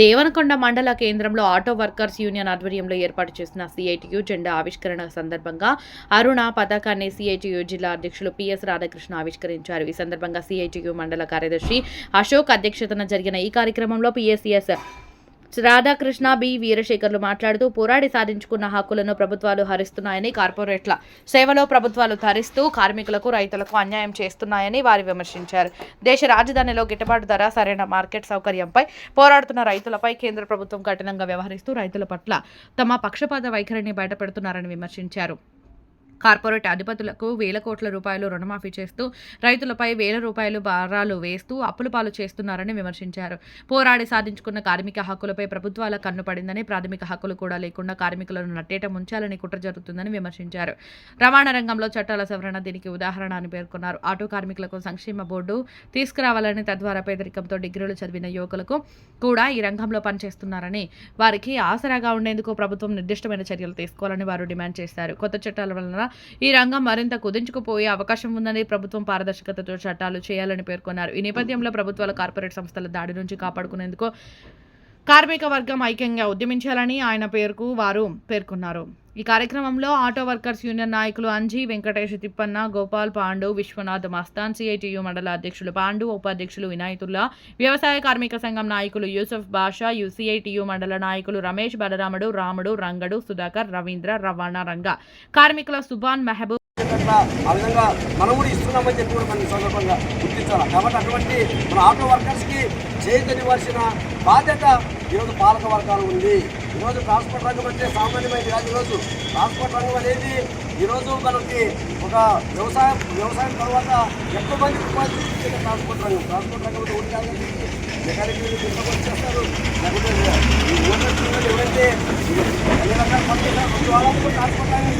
దేవనకొండ మండల కేంద్రంలో auto workers union ఆధ్వర్యంలో ఏర్పాటు చేసిన సిఐటియు జెండా ఆవిష్కరణ సందర్భంగా అరుణ పథకాన్ని సిఐటియు జిల్లా అధ్యక్షులు పిఎస్ రాధాకృష్ణ ఆవిష్కరించారు. ఈ సందర్భంగా సిఐటియు మండల కార్యదర్శి అశోక్ అధ్యక్షతన జరిగిన ఈ కార్యక్రమంలో పిఎస్సిఎస్ రాధాకృష్ణ బి వీరశేఖర్లు మాట్లాడుతూ పోరాడి సాధించుకున్న హక్కులను ప్రభుత్వాలు హరిస్తున్నాయని కార్పొరేట్ల సేవలో ప్రభుత్వాలు తరిస్తూ కార్మికులకు రైతులకు అన్యాయం చేస్తున్నాయని వారు విమర్శించారు. దేశ రాజధానిలో గిట్టుబాటు ధర సరైన మార్కెట్ సౌకర్యంపై పోరాడుతున్న రైతులపై కేంద్ర ప్రభుత్వం కఠినంగా వ్యవహరిస్తూ రైతుల పట్ల తమ పక్షపాత వైఖరిని బయటపెడుతున్నారని విమర్శించారు. కార్పొరేట్ అధిపతులకు వేల కోట్ల రూపాయలు రుణమాఫీ చేస్తూ రైతులపై వేల రూపాయలు భారాలు వేస్తూ అప్పులు పాలు చేస్తున్నారని విమర్శించారు. పోరాడి సాధించుకున్న కార్మిక హక్కులపై ప్రభుత్వాల కన్ను పడిందని ప్రాథమిక హక్కులు కూడా లేకుండా కార్మికులను నట్టేట ముంచాలని కుట్ర జరుగుతుందని విమర్శించారు. రవాణా రంగంలో చట్టాల సవరణ దీనికి ఉదాహరణ అని పేర్కొన్నారు. ఆటో కార్మికులకు సంక్షేమ బోర్డు తీసుకురావాలని తద్వారా పేదరికంతో డిగ్రీలు చదివిన యువకులకు కూడా ఈ రంగంలో పనిచేస్తున్నారని వారికి ఆసరాగా ఉండేందుకు ప్రభుత్వం నిర్దిష్టమైన చర్యలు తీసుకోవాలని వారు డిమాండ్ చేశారు. కొత్త చట్టాల వలన ఈ రంగం మరింత కుదించుకుపోయే అవకాశం ఉందని ప్రభుత్వం పారదర్శకతతో చట్టాలు చేయాలని పేర్కొన్నారు. ఈ నేపథ్యంలో ప్రభుత్వాల కార్పొరేట్ సంస్థల దాడి నుంచి కాపాడుకునేందుకు కార్మిక వర్గం ఐక్యంగా ఉద్యమించాలని ఆయన పేరుకు వారు పేర్కొన్నారు. ఈ కార్యక్రమంలో ఆటో వర్కర్స్ యూనియన్ నాయకులు అంజీ వెంకటేష్ తిప్పన్న గోపాల్ పాండు విశ్వనాథ్ మస్తాన్ సిఐటియు మండల అధ్యక్షులు పాండు ఉపాధ్యక్షులు వినాయతుల్లా వ్యవసాయ కార్మిక సంఘం నాయకులు యూసఫ్ బాషా యుసిఐటియు మండల నాయకులు రమేష్ బలరాముడు రాముడు రంగడు సుధాకర్ రవీంద్ర రవాణా రంగ. కార్మికుల సుభాన్ మెహబూబ్ అట్లా ఆ విధంగా మనం కూడా ఇస్తున్నామని చెప్పి కూడా మనం సందర్భంగా గుర్తించాలి? కాబట్టి అటువంటి మన ఆటో వర్కర్స్కి చేతనివ్వాల్సిన బాధ్యత ఈరోజు పాలక వర్గాలు ఉంది. ఈరోజు ట్రాన్స్పోర్ట్ రంగం అంటే సామాన్యమైనది కాదు ఈరోజు. ట్రాన్స్పోర్ట్ రంగం అనేది ఈరోజు మనకి ఒక వ్యవసాయం వ్యవసాయం తర్వాత ఎక్కువ మంది ఉపాధి ట్రాన్స్పోర్ట్ రంగం. ట్రాన్స్పోర్ట్ రంగం అంటే ఒకటి కాదు మెకానిక్ చేస్తారు? లేకపోతే ఈ ఎవరైతే అన్ని రకాల పనులు ట్రాన్స్పోర్ట్ రంగం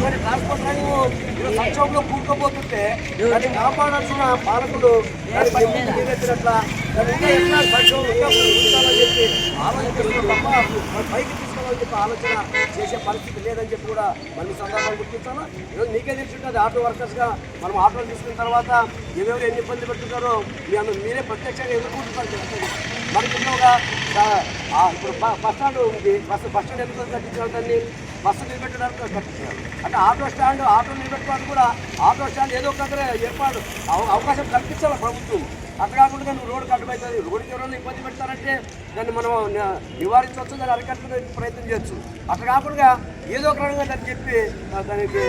మరి రాష్ట్ర రంగం సంక్షోభంలో కూరుకుపోతుంటే దాన్ని కాపాడాల్సిన పాలకుడు దాన్ని సంక్షోభం చెప్పి ఆలోచిస్తున్నారు తప్ప పైకి తీసుకోవాలని చెప్పి ఆలోచన చేసే పరిస్థితి లేదని చెప్పి కూడా మళ్ళీ సందర్భాలు గుర్తించాను ఈరోజు నీకే తెలిసి ఆటో వర్కర్స్గా మనం ఆటోలు తీసుకున్న తర్వాత ఎవరెవరు ఎన్ని ఇబ్బంది పెడుతున్నారో మీ అందరూ మీరే ప్రత్యక్షంగా ఎదుర్కొంటున్నారు కదా. మనకి ఇప్పుడు బస్ స్టాండ్ ఉంది బస్సు బస్ స్టాండ్ ఎందుకు కట్టించారు దాన్ని బస్సు నిలబెట్టడానికి కట్టించారు అంటే ఆటో స్టాండ్ ఆటో నిలబెట్టడానికి కూడా ఆటో స్టాండ్ ఏదో ఒక దగ్గర ఏర్పాటు అవ- అవకాశం కల్పించాలి ప్రభుత్వం. అట్లా కాకుండా నువ్వు రోడ్డు కట్టుబడుతుంది రోడ్డుకి ఎవరైనా ఇబ్బంది పెడతారంటే దాన్ని మనం ని- నివారించవచ్చు దాన్ని అరికట్టుకునే ప్రయత్నం చేయొచ్చు. అట్లా కాకుండా ఏదో ఒక రకంగా దాన్ని చెప్పి దానికి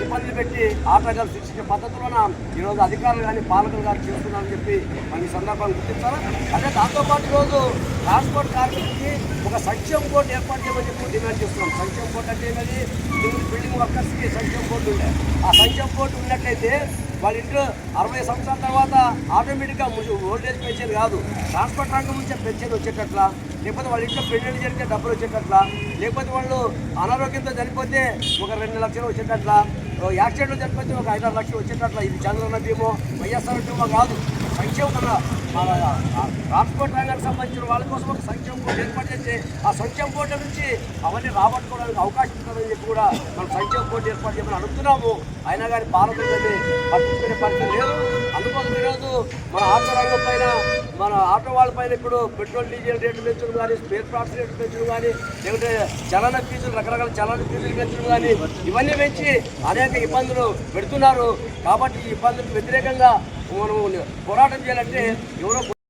ఇబ్బందులు పెట్టి ఆటగాళ్ళు శిక్షించే పద్ధతిలోన ఈరోజు అధికారులు కానీ పాలకులు కానీ చేస్తున్నారని చెప్పి మనం ఈ సందర్భాన్ని గుర్తించాలి అదే దాంతోపాటు ఈరోజు ట్రాన్స్పోర్ట్ కార్మికులకి ఒక సంక్షేమ బోర్డు ఏర్పాటు చేయమని చెప్పి డిమాండ్ చేస్తున్నాం. సంక్షేమ బోర్డు అంటే ఏమది బిల్డింగ్ బిల్డింగ్ వర్కర్స్కి సంక్షేమ బోర్డు ఉండే. ఆ సంక్షేమ బోర్డు ఉన్నట్లయితే వాళ్ళ ఇంట్లో అరవై సంవత్సరాల తర్వాత ఆటోమేటిక్గా ఓల్డేజ్ పెన్షన్ కాదు. ట్రాన్స్పోర్ట్ రంగం నుంచే పెన్షన్ వచ్చేటట్లా లేకపోతే వాళ్ళ ఇంట్లో పెళ్ళిళ్ళు జరిగితే డబ్బులు వచ్చేటట్లా లేకపోతే వాళ్ళు అనారోగ్యంతో చనిపోతే ఒక రెండు లక్షలు వచ్చేటట్లా ఓ యాక్సిడెంట్లో చనిపోతే ఒక ఐదారు లక్షలు వచ్చేటట్లా. ఇది చంద్రన్న బీమో వైఎస్ఆర్ బీమో కాదు. సంక్షేమ మన ట్రాన్స్పోర్ట్ రంగానికి సంబంధించిన వాళ్ళ కోసం ఒక సంక్షేమ బోర్డు ఏర్పాటు చేసి ఆ సంక్షేమ బోర్డు నుంచి అవన్నీ రాబట్టుకోవడానికి అవకాశం ఉంటుందని చెప్పి కూడా మనం సంక్షేమ బోర్డు ఏర్పాటు చేయమని అడుగుతున్నాము. అయినా కానీ పాలకులని పట్టించుకునే పరిస్థితి లేదు. అందుకోసం ఈరోజు మన ఆటో రంగం పైన మన ఆటో వాళ్ళ పైన ఇప్పుడు పెట్రోల్ డీజిల్ రేట్లు పెంచడం కానీ స్పేర్ పార్ట్స్ రేట్లు పెంచడం కానీ లేకుంటే చలన ఫీజులు రకరకాల చలన ఫీజులు పెంచడం కానీ ఇవన్నీ పెంచి అనేక ఇబ్బందులు పెడుతున్నారు. కాబట్టి ఈ ఇబ్బందులకు వ్యతిరేకంగా మనం పోరాటం చేయాలంటే ఎవరో